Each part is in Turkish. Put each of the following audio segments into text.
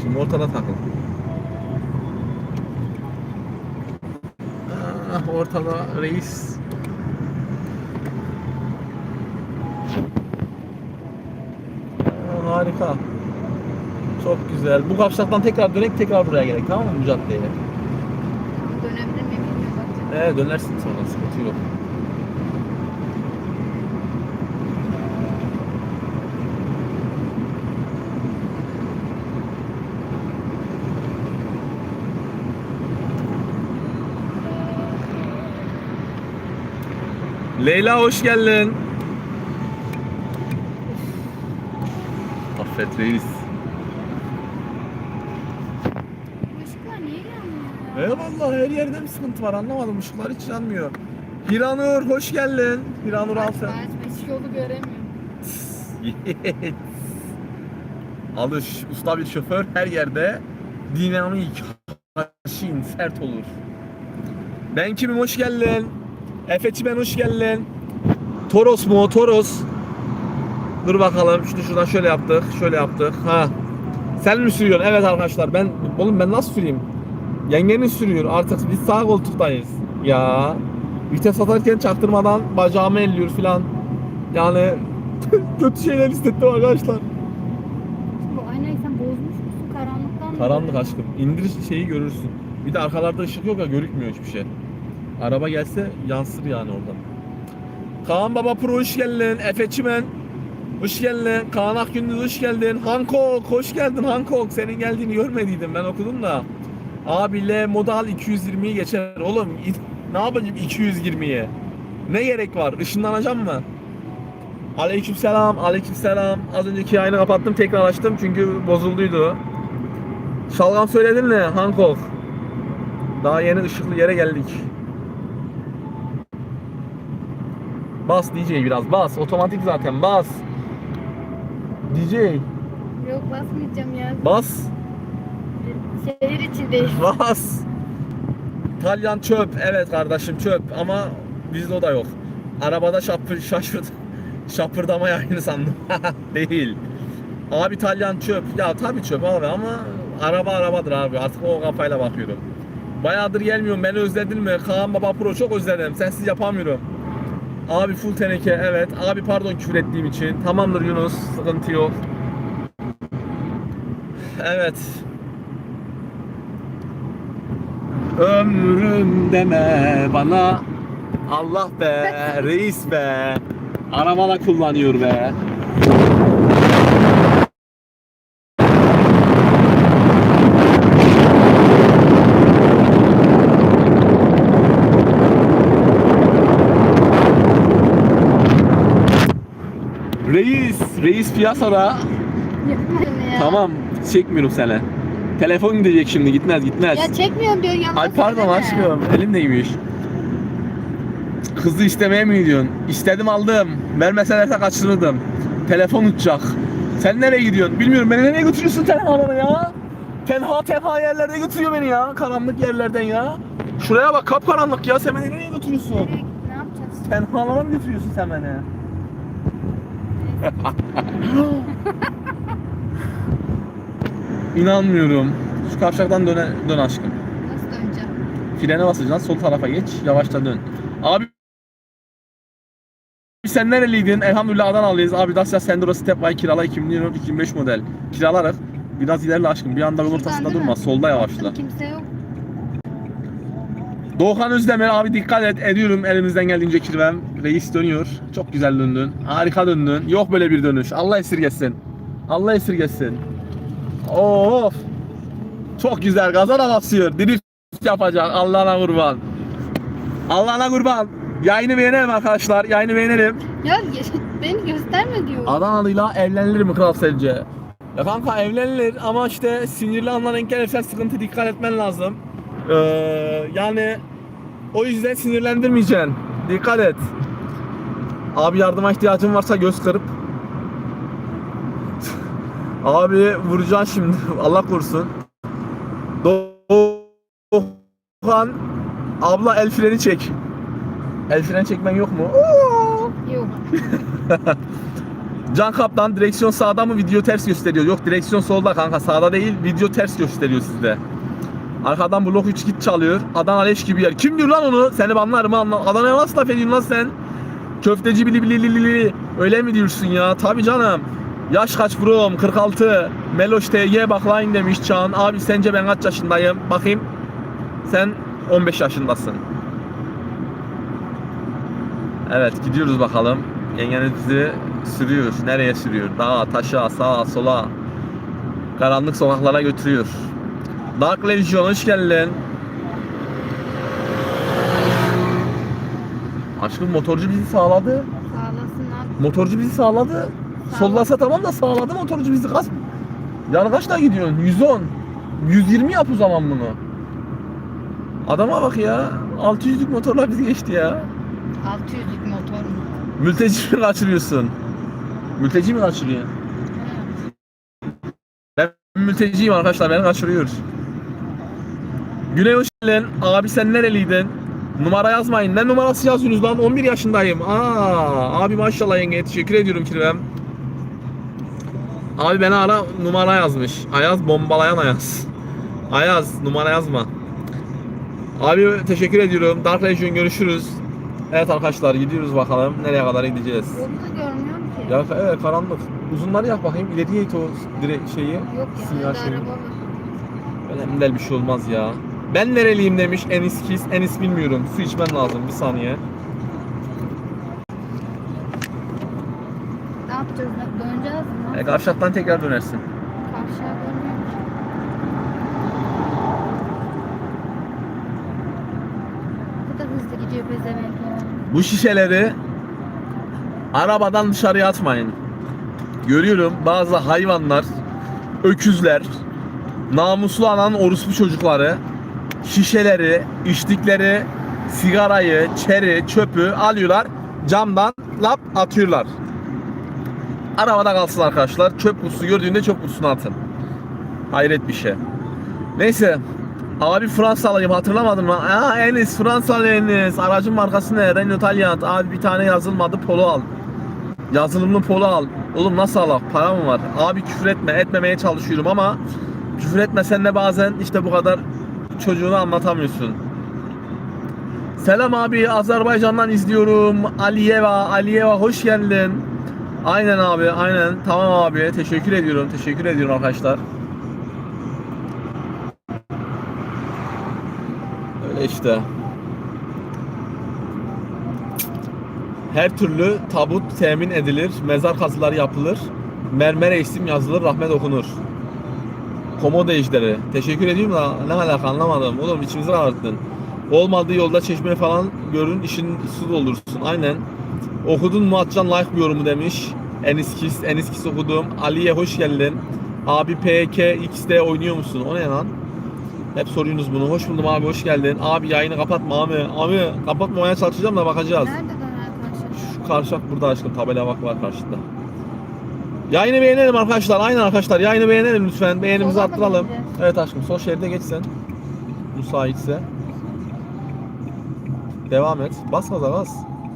Şimdi ortada takıl. Ah, ortada reis. Ah, harika. Çok güzel. Bu kavşaktan tekrar dönek tekrar buraya gerek tamam mı bu caddeye? Dönebilir miyim bilmiyorum. Ee dönersin sonra sıkıntı yok. Leyla hoş geldin. Affet reis. Yanmıyor? Eyvallah her yerde bir sıkıntı var anlamadım ışıklar hiç yanmıyor. Hiranur hoş geldin. Hiranur al sen. hiç yolu göremiyorum. Yes. Alış usta bir şoför her yerde dinamik, haşin, sert olur. Ben kimim hoş geldin. Efe'ci ben hoş geldin. Toros mu? Toros. Dur bakalım. Şunu şuradan şöyle yaptık. Şöyle yaptık. Ha. Sen mi sürüyorsun? Evet arkadaşlar. Ben oğlum ben nasıl süreyim? Yengenin sürüyor. Artık biz sağ koltuktayız. Ya. Vites atarken çaktırmadan bacağımı elliyor filan. Yani kötü şeyler hissettim arkadaşlar. Bu aynayı sen bozmuş musun karanlıktan? Karanlık aşkım. İndir şeyi görürsün. Bir de arkalarda ışık yok ya görükmüyor hiçbir şey. Araba gelse yansır yani oradan. Kaan Baba Pro hoş geldin. Efe Çimen hoş geldin. Kaan Akgündüz hoş geldin. Hancock hoş geldin Hancock. Senin geldiğini görmediydim ben okudum da. Abi L modal 220'yi geçer. Oğlum ne yapacağım 220'ye? Ne gerek var? Işınlanacağım mı? Aleykümselam, aleykümselam. Az önceki yayını kapattım, tekrar açtım çünkü bozulduydu. Şalgam söyledin mi Hancock? Daha yeni ışıklı yere geldik. Bas DJ biraz bas. Otomatik zaten bas. DJ Yok basmayacağım ya. bas. Şehir içindeyiz. Bas. İtalyan çöp. Evet kardeşim çöp ama bizde o da yok. Arabada şapır, şaşırt, şapırdama yayını sandım. Değil. Abi İtalyan çöp. Ya tabii çöp abi ama araba arabadır abi. Artık o kafayla bakıyorum. Bayağıdır gelmiyorum. Beni özledin mi? Kaan Baba Pro çok özledim. Sensiz yapamıyorum. Abi full teneke evet. Abi pardon küfür ettiğim için. Tamamdır Yunus. Sıkıntı yok. Evet. Ömrüm deme bana Allah be reis be Arabada kullanıyor be Reis, piyasada. Yapmadım ya. Tamam, çekmiyorum seni. Telefon gidecek şimdi, gitmez gitmez. Ya çekmiyorum diyor yanına Ay pardon söyleme. aşkım elimdeymiş. Kızı istemeye mi gidiyorsun? İstedim aldım. Vermeselerse kaçırırdım. Telefon uçacak. Sen nereye gidiyorsun? Bilmiyorum beni nereye götürüyorsun tenhalara ya? Tenha tenha yerlerde götürüyor beni ya. Karanlık yerlerden ya. Şuraya bak kapkaranlık ya. Sen beni nereye götürüyorsun? Ne yapacağız? Tenhalara mı götürüyorsun sen beni? İnanmıyorum. Şu kavşaktan döne, dön aşkım. Nasıl döneceğim? Frene basacaksın sol tarafa geç yavaşça dön. Abi sen nereliydin? Elhamdülillah Adanalıyız. Abi Dacia Sandero Stepway kirala 2024 2005 model. Kiralarız. Biraz ilerle aşkım. Bir anda yol ortasında durma. Solda yavaşla. Baktım Kimse yok. Doğukan Özdemir abi dikkat et. Ediyorum elimizden geldiğince kirvem. Reis dönüyor. Çok güzel döndün. Harika döndün. Yok böyle bir dönüş. Allah esirgesin. Allah esirgesin. Of. Çok güzel. Gazana basıyor. Drift yapacak. Allah'ına kurban. Allah'ına kurban. Yayını beğenelim arkadaşlar. Yayını beğenelim. Ya beni gösterme diyor. Adanalıyla evlenilir mi kral sence? Ya kanka evlenilir ama işte sinirli anlar denk gelirse sıkıntı dikkat etmen lazım. Ee, yani o yüzden sinirlendirmeyeceksin. Dikkat et. Abi yardıma ihtiyacın varsa göz kırıp. Abi vuracaksın şimdi. Allah korusun. Doğan abla el freni çek. El freni çekmen yok mu? Yok. Can Kaptan direksiyon sağda mı video ters gösteriyor? Yok direksiyon solda kanka sağda değil video ters gösteriyor sizde. Arkadan blok 3 git çalıyor. Adana leş gibi yer. Kim diyor lan onu? Seni banlarım anla. Adana'ya nasıl laf ediyorsun lan sen? Köfteci bili bili bili bili. Öyle mi diyorsun ya? Tabi canım. Yaş kaç brom? 46. Meloş TG baklayın demiş Can. Abi sence ben kaç yaşındayım? Bakayım. Sen 15 yaşındasın. Evet gidiyoruz bakalım. Yengeniz bizi sürüyor. Nereye sürüyor? Dağa, taşa, sağa, sola. Karanlık sokaklara götürüyor. Dark Legion hoş geldin. Aşkım motorcu bizi sağladı. Sağlasın abi. Motorcu bizi sağladı. Sağ ol. Sollasa tamam da sağladı motorcu bizi. Kaç? Yani kaçta gidiyorsun? 110. 120 yap o zaman bunu. Adama bak ya. 600'lük motorlar bizi geçti ya. 600'lük motor mu? Mülteci mi kaçırıyorsun? Mülteci mi kaçırıyor? Ben mülteciyim arkadaşlar beni kaçırıyor. Güney geldin. Abi sen nereliydin? Numara yazmayın. Ne numarası yazıyorsunuz lan? 11 yaşındayım. Aa, abi maşallah yenge teşekkür ediyorum kirvem. Abi beni ara numara yazmış. Ayaz bombalayan Ayaz. Ayaz numara yazma. Abi teşekkür ediyorum. Dark Legion görüşürüz. Evet arkadaşlar gidiyoruz bakalım. Nereye kadar gideceğiz? Yolunu görmüyorum ki. Ya evet karanlık. Uzunları yak bakayım. İleriye it o direkt şeyi. Yok ya. sinyal şeyi. Önemli bir şey olmaz ya. Ben nereliyim demiş Enis Kis. Enis bilmiyorum. Su içmen lazım bir saniye. Ne yapacağız? Döneceğiz mi? E, kavşaktan tekrar dönersin. Kavşağa dönüyoruz. Bu da hızlı gidiyor pezevenk ya. Bu şişeleri arabadan dışarıya atmayın. Görüyorum bazı hayvanlar, öküzler, namuslu anan orospu çocukları şişeleri, içtikleri sigarayı, çeri, çöpü alıyorlar camdan lap atıyorlar. Arabada kalsın arkadaşlar. Çöp kutusu gördüğünde çöp kutusuna atın. Hayret bir şey. Neyse. Abi Fransalıyım hatırlamadın mı? Aa Enis Fransalı Enis. Aracın markası ne? Renault Taliant. Abi bir tane yazılmadı polo al. Yazılımlı polo al. Oğlum nasıl al? Para mı var? Abi küfür etme. Etmemeye çalışıyorum ama küfür etmesen de bazen işte bu kadar çocuğunu anlatamıyorsun. Selam abi Azerbaycan'dan izliyorum. Aliyeva, Aliyeva hoş geldin. Aynen abi, aynen. Tamam abi. Teşekkür ediyorum. Teşekkür ediyorum arkadaşlar. Öyle işte. Her türlü tabut temin edilir, mezar kazıları yapılır, mermere isim yazılır, rahmet okunur. Komodo ejderi. Teşekkür ediyorum da ne alaka anlamadım. Oğlum içimizi kararttın. Olmadığı yolda çeşme falan görün işin su doldursun. Aynen. Okudun mu Atcan like bir yorumu demiş. Eniskis, Eniskis okudum. Aliye hoş geldin. Abi PK XD oynuyor musun? O ne lan? Hep soruyorsunuz bunu. Hoş buldum abi hoş geldin. Abi yayını kapatma abi. Abi kapatmamaya çalışacağım da bakacağız. Nerede döner karşı? Şu karşıak burada aşkım tabela bak var karşıda. Yayını beğenelim arkadaşlar. Aynen arkadaşlar. Yayını beğenelim lütfen. Beğenimizi Sola arttıralım. Evet aşkım. Sol şeride geç sen. Müsaitse. Devam et. Bas gaza bas.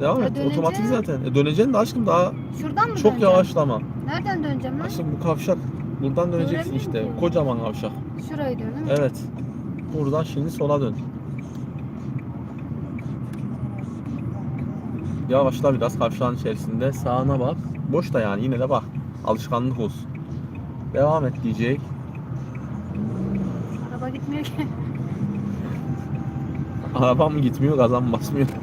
Devam Ya et. döneceğim. Otomatik zaten. E döneceksin de aşkım daha Şuradan mı çok döneceğim? yavaşlama. Nereden döneceğim lan? Aşkım bu kavşak. Buradan döneceksin Dönebilir işte. miyim? Kocaman kavşak. Şurayı diyor değil mi? Evet. Buradan şimdi sola dön. Yavaşla biraz kavşağın içerisinde. Sağına bak. Boş da yani yine de bak. Alışkanlık olsun. Devam et diyecek. Araba gitmiyor ki. Araba mı gitmiyor, gaza mı basmıyor?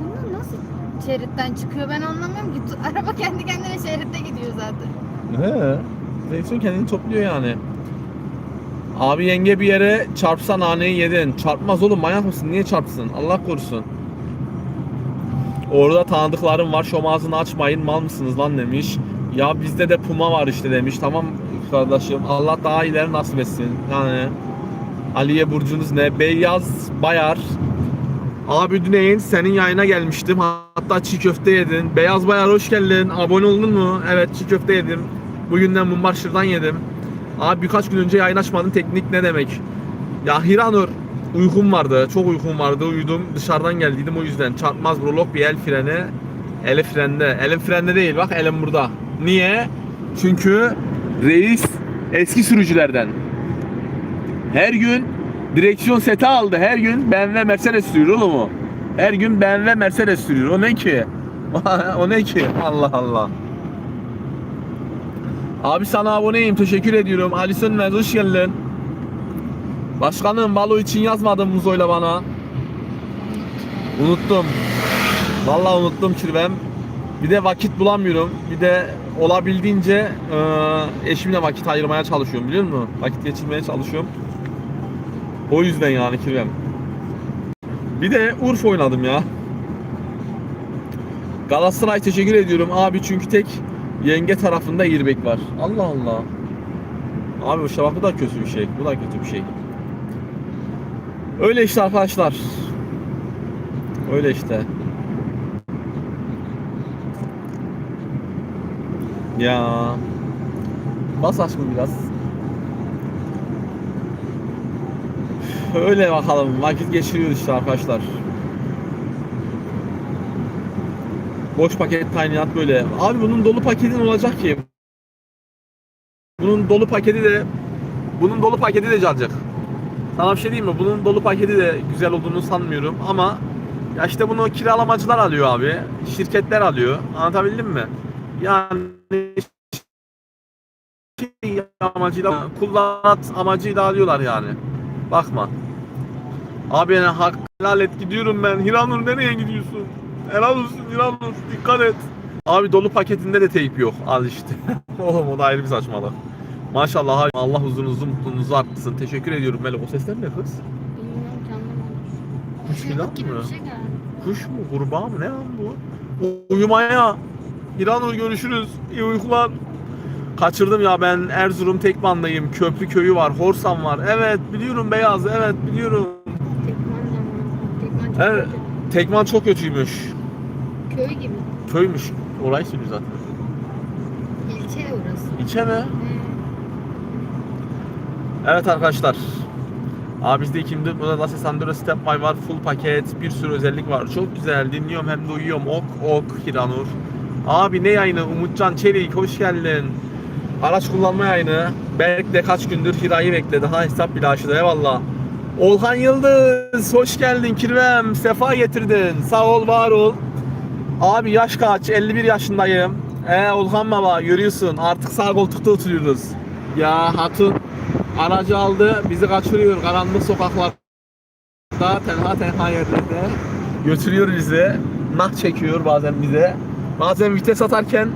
Bunlar nasıl şeritten çıkıyor ben anlamıyorum ki. Araba kendi kendine şeritte gidiyor zaten. He. Direksiyon kendini topluyor yani. Abi yenge bir yere çarpsa naneyi yedin. Çarpmaz oğlum manyak mısın? Niye çarpsın? Allah korusun. Orada tanıdıklarım var. Şom ağzını açmayın. Mal mısınız lan demiş. Ya bizde de puma var işte demiş. Tamam kardeşim. Allah daha iyileri nasip etsin. Yani Aliye burcunuz ne? Beyaz Bayar. Abi Düneyin senin yayına gelmiştim. Hatta çiğ köfte yedin. Beyaz Bayar hoş geldin. Abone oldun mu? Evet çiğ köfte yedim. Bugünden Mumbarşır'dan yedim. Abi birkaç gün önce yayın açmadın. Teknik ne demek? Ya Hiranur uykum vardı. Çok uykum vardı. Uyudum. Dışarıdan geldiydim o yüzden. Çarpmaz brolog bir el freni. Eli frende. Elim frende değil. Bak elim burada. Niye? Çünkü reis eski sürücülerden. Her gün direksiyon seti aldı. Her gün BMW Mercedes sürüyor oğlum o. Her gün BMW Mercedes sürüyor. O ne ki? o ne ki? Allah Allah. Abi sana aboneyim. Teşekkür ediyorum. Ali Sönmez hoş geldin. Başkanım balo için yazmadın Muzo'yla bana. Unuttum. Vallahi unuttum kirvem. Bir de vakit bulamıyorum. Bir de olabildiğince e, eşimle vakit ayırmaya çalışıyorum biliyor musun? Vakit geçirmeye çalışıyorum. O yüzden yani kirvem. Bir de Urfa oynadım ya. Galatasaray teşekkür ediyorum abi çünkü tek yenge tarafında airbag var. Allah Allah. Abi işte bak da kötü bir şey. Bu da kötü bir şey. Öyle işte arkadaşlar. Öyle işte. Ya. Bas aşkım biraz. Öyle bakalım. Vakit geçiriyoruz işte arkadaşlar. Boş paket tiny böyle. Abi bunun dolu paketin olacak ki. Bunun dolu paketi de bunun dolu paketi de cacık. Sana bir şey diyeyim mi? Bunun dolu paketi de güzel olduğunu sanmıyorum ama ya işte bunu kiralamacılar alıyor abi. Şirketler alıyor. Anlatabildim mi? Yani şey amacıyla kullanat amacıyla alıyorlar yani. Bakma. Abi yani hak helal et gidiyorum ben. Hiranur nereye gidiyorsun? Helal olsun Hiranur dikkat et. Abi dolu paketinde de teyp yok. Al işte. Oğlum o da ayrı bir saçmalık. Maşallah Allah huzurunuzu mutluluğunuzu arttırsın. Teşekkür ediyorum Melek. O sesler ne kız? Bilmiyorum ki anlamadım. Kuş filan mı? bir şey geldi. Kuş mu? Kurbağa mı? Ne lan bu? Uyumaya. İranur görüşürüz. İyi uykular. Kaçırdım ya ben Erzurum Tekman'dayım. Köprü köyü var. Horsan var. Evet biliyorum Beyaz. Evet biliyorum. Tekman. Tekman çok Evet. kötü. Tekman çok kötüymüş. Köy gibi. Köymüş. Orayı söylüyor zaten. İlçe orası. İçe mi? He. Evet arkadaşlar. Abi bizde kimdi? Burada da Sandero Step by var. Full paket. Bir sürü özellik var. Çok güzel. Dinliyorum hem de uyuyorum. Ok ok Hiranur. Abi ne yayını? Umutcan Çelik hoş geldin. Araç kullanma yayını. Berk de kaç gündür Hira'yı bekledi. Ha hesap bile açtı. Eyvallah. Olhan Yıldız hoş geldin Kirvem. Sefa getirdin. Sağ ol var ol. Abi yaş kaç? 51 yaşındayım. Ee Olhan baba görüyorsun artık sağ koltukta oturuyoruz. Ya hatun aracı aldı bizi kaçırıyor karanlık sokaklarda tenha tenha yerlerde götürüyor bizi. Nah çekiyor bazen bize. Bazen vites atarken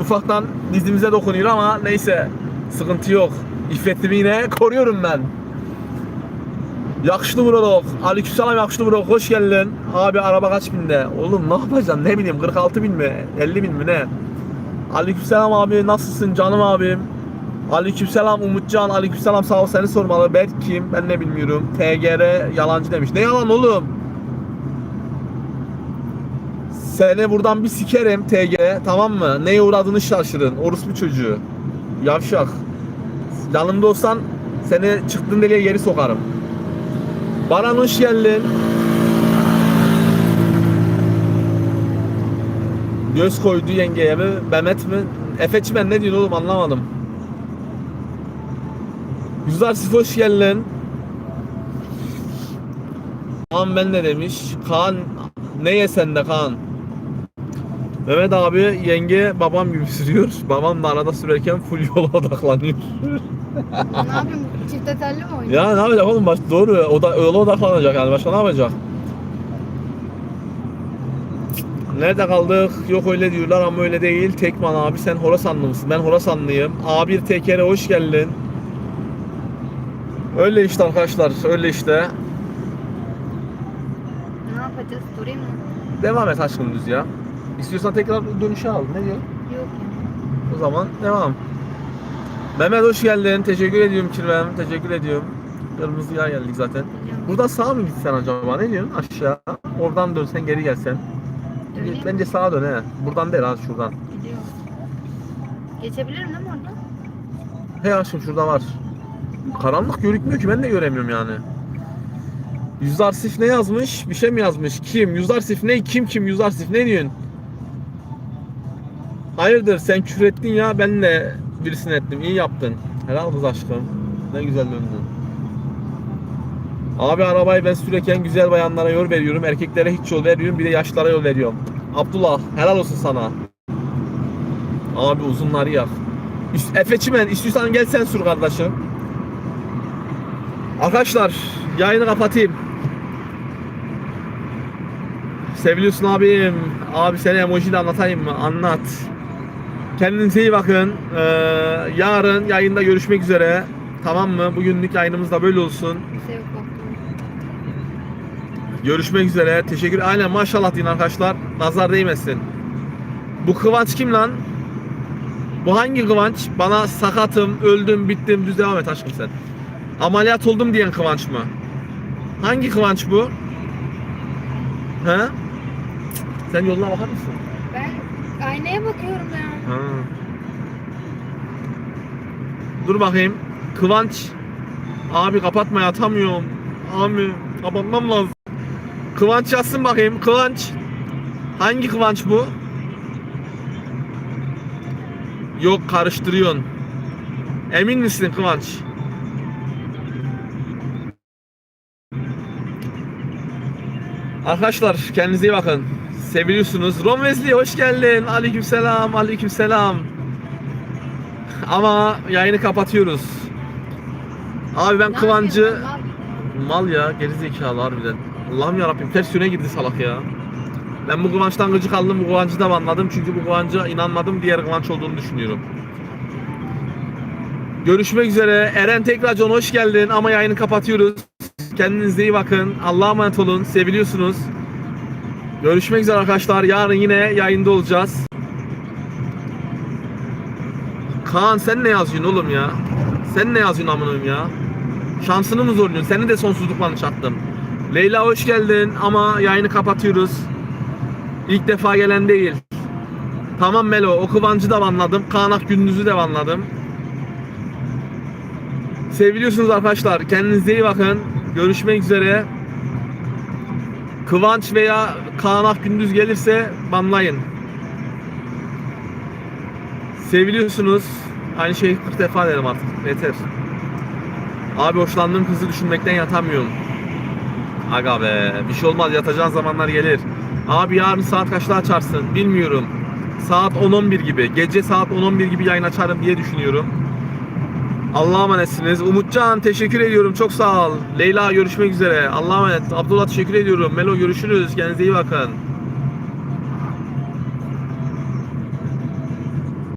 ufaktan dizimize dokunuyor ama neyse sıkıntı yok. İffetimi yine koruyorum ben. Yakışlı Brolog. Aleykümselam yakışlı Brolog. Hoş geldin. Abi araba kaç binde? Oğlum ne yapacaksın? Ne bileyim 46 bin mi? 50 bin mi ne? Aleykümselam abi nasılsın canım abim? Aleykümselam Umutcan. Aleykümselam sağ ol seni sormalı. Berk kim? Ben ne bilmiyorum. TGR yalancı demiş. Ne yalan oğlum? Seni buradan bir sikerim TG tamam mı? Neye uğradığını şaşırın. Orospu çocuğu. Yavşak. Yanımda olsan seni çıktığın deliğe geri sokarım. Baran hoş geldin. Göz koydu yengeye mi? Mehmet mi? Efeçi ben ne diyorsun oğlum anlamadım. Yüzler Sif hoş geldin. Kaan ben de demiş. Kaan ne yesen de Kaan. Mehmet abi yenge babam gibi sürüyor. Babam da arada sürerken full yola odaklanıyor. ne yapayım? Çifte telli mi oynuyor? Ya ne yapacak oğlum baş doğru o da yola odaklanacak yani başka ne yapacak? Nerede kaldık? Yok öyle diyorlar ama öyle değil. Tekman abi sen Horasanlı mısın? Ben Horasanlıyım. A1 tekere hoş geldin. Öyle işte arkadaşlar öyle işte. Ne yapacağız? Durayım mı? Devam et aşkım düz ya. İstiyorsan tekrar dönüşe al. Ne diyor? Yok. O zaman devam. Mehmet hoş geldin. Teşekkür ediyorum Kirvem. Teşekkür ediyorum. Kırmızıya geldik zaten. Buradan sağa mı gitsen acaba? Ne diyorsun? Aşağı. Oradan dönsen geri gelsen. Döneyim Bence sağa dön he. Buradan değil ha şuradan. Gidiyorum. Geçebilirim değil mi oradan? He aşkım şurada var. Karanlık görükmüyor ki ben de göremiyorum yani. Yüzarsif ne yazmış? Bir şey mi yazmış? Kim? Yüzarsif ne? Kim kim? Yüzarsif ne diyorsun? Hayırdır sen küfür ettin ya ben de birisini ettim. İyi yaptın. Helal kız aşkım. Ne güzel döndün. Abi arabayı ben sürerken güzel bayanlara yol veriyorum. Erkeklere hiç yol veriyorum. Bir de yaşlara yol veriyorum. Abdullah helal olsun sana. Abi uzunları yak. Efe Çimen istiyorsan gel sen sür kardeşim. Arkadaşlar yayını kapatayım. Seviliyorsun abim. Abi sana emoji de anlatayım mı? Anlat. Kendinize iyi bakın. Ee, yarın yayında görüşmek üzere. Tamam mı? Bugünlük yayınımız da böyle olsun. Görüşmek üzere. Teşekkür. Aynen maşallah deyin arkadaşlar. Nazar değmesin. Bu Kıvanç kim lan? Bu hangi Kıvanç? Bana sakatım, öldüm, bittim, düz devam et aşkım sen. Ameliyat oldum diyen Kıvanç mı? Hangi Kıvanç bu? He? Sen yoluna bakar mısın? Ben aynaya bakıyorum ya. Ha. Dur bakayım. Kıvanç. Abi kapatma atamıyorum. Abi kapatmam lazım. Kıvanç yazsın bakayım. Kıvanç. Hangi Kıvanç bu? Yok karıştırıyorsun. Emin misin Kıvanç? Arkadaşlar kendinize iyi bakın. Seviliyorsunuz. Ron Wesley hoş geldin. Aleykümselam. Aleykümselam. Ama yayını kapatıyoruz. Abi ben Kıvancı mal ya gerizekalı harbiden. Allah'ım ya Rabbim ters yöne girdi salak ya. Ben bu Kıvanç'tan gıcık aldım. Bu Kıvanç'ı da anladım. Çünkü bu Kıvanç'a inanmadım. Diğer Kıvanç olduğunu düşünüyorum. Görüşmek üzere. Eren tekrar Can hoş geldin ama yayını kapatıyoruz. Kendinize iyi bakın. Allah'a emanet olun. Seviliyorsunuz. Görüşmek üzere arkadaşlar. Yarın yine yayında olacağız. Kaan sen ne yazıyorsun oğlum ya? Sen ne yazıyorsun amınım ya? Şansını mı zorluyorsun? Seni de sonsuzlukla çattım. Leyla hoş geldin ama yayını kapatıyoruz. İlk defa gelen değil. Tamam Melo, o Kıvancı da anladım. Kaanak Gündüz'ü de anladım. Seviliyorsunuz arkadaşlar. Kendinize iyi bakın. Görüşmek üzere. Kıvanç veya Kaanak Gündüz gelirse banlayın. Seviliyorsunuz. Aynı şeyi 40 defa derim artık. Yeter. Abi hoşlandığım kızı düşünmekten yatamıyorum. Aga be. Bir şey olmaz. Yatacağın zamanlar gelir. Abi yarın saat kaçta açarsın? Bilmiyorum. Saat 10-11 gibi. Gece saat 10-11 gibi yayın açarım diye düşünüyorum. Allah'a emanetsiniz. Umutcan teşekkür ediyorum. Çok sağ ol. Leyla görüşmek üzere. Allah'a emanet. Abdullah teşekkür ediyorum. Melo görüşürüz. Kendinize iyi bakın.